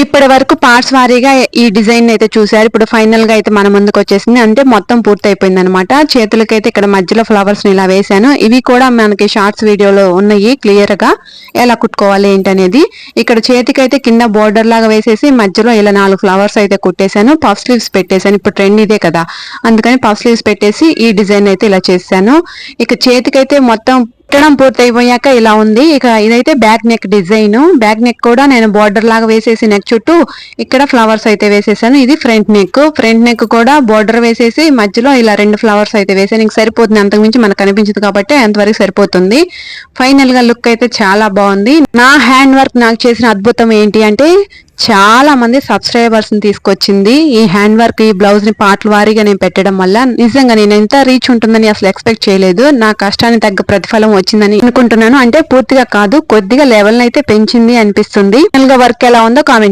ఇప్పటి వరకు పార్ట్స్ వారీగా ఈ డిజైన్ అయితే చూసారు ఇప్పుడు ఫైనల్గా అయితే మన ముందుకు వచ్చేసింది. అంటే మొత్తం పూర్తి అయిపోయింది అనమాట చేతులకైతే ఇక్కడ మధ్యలో ఫ్లవర్స్ని ఇలా వేసాను ఇవి కూడా మనకి షార్ట్స్ వీడియోలో ఉన్నాయి క్లియర్గా. ఎలా కుట్టుకోవాలి ఏంటనేది. ఇక్కడ చేతికైతే కింద బోర్డర్ లాగా వేసేసి మధ్యలో ఇలా నాలుగు ఫ్లవర్స్ అయితే కుట్టేశాను. పఫ్ స్లీవ్స్ పెట్టేశాను. ఇప్పుడు ట్రెండ్ ఇదే కదా. అందుకని పఫ్ స్లీవ్స్ పెట్టేసి ఈ డిజైన్ అయితే ఇలా చేశాను. ఇక చేతికైతే మొత్తం కుట్టడం పూర్తయిపోయాక ఇలా ఉంది. ఇక ఇదైతే back neck design. Back neck కూడా నేను బార్డర్ లాగా వేసేసి నెక్ చుట్టూ ఇక్కడ ఫ్లవర్స్ అయితే వేసేసాను. ఇది ఫ్రంట్ నెక్. ఫ్రంట్ నెక్ కూడా బార్డర్ వేసేసి మధ్యలో ఇలా రెండు ఫ్లవర్స్ అయితే వేసాను. ఇంక సరిపోతుంది. అంతకుమించి మనకు కనిపించదు కాబట్టి అంతవరకు సరిపోతుంది. ఫైనల్గా లుక్ అయితే చాలా బాగుంది. నా హ్యాండ్ వర్క్ నాకు చేసిన అద్భుతం ఏంటి అంటే చాలా మంది సబ్స్క్రైబర్స్ని తీసుకొచ్చింది. ఈ హ్యాండ్ వర్క్ ఈ బ్లౌజ్ని పాటల వారీగా నేను పెట్టడం వల్ల నిజంగా నేను ఎంత రీచ్ ఉంటుందని అసలు ఎక్స్పెక్ట్ చేయలేదు. నా కష్టానికి తగ్గ ప్రతిఫలం వచ్చిందని అనుకుంటున్నాను. అంటే పూర్తిగా కాదు కొద్దిగా లెవెల్ అయితే పెంచింది అనిపిస్తుంది. వర్క్ ఎలా ఉందో కామెంట్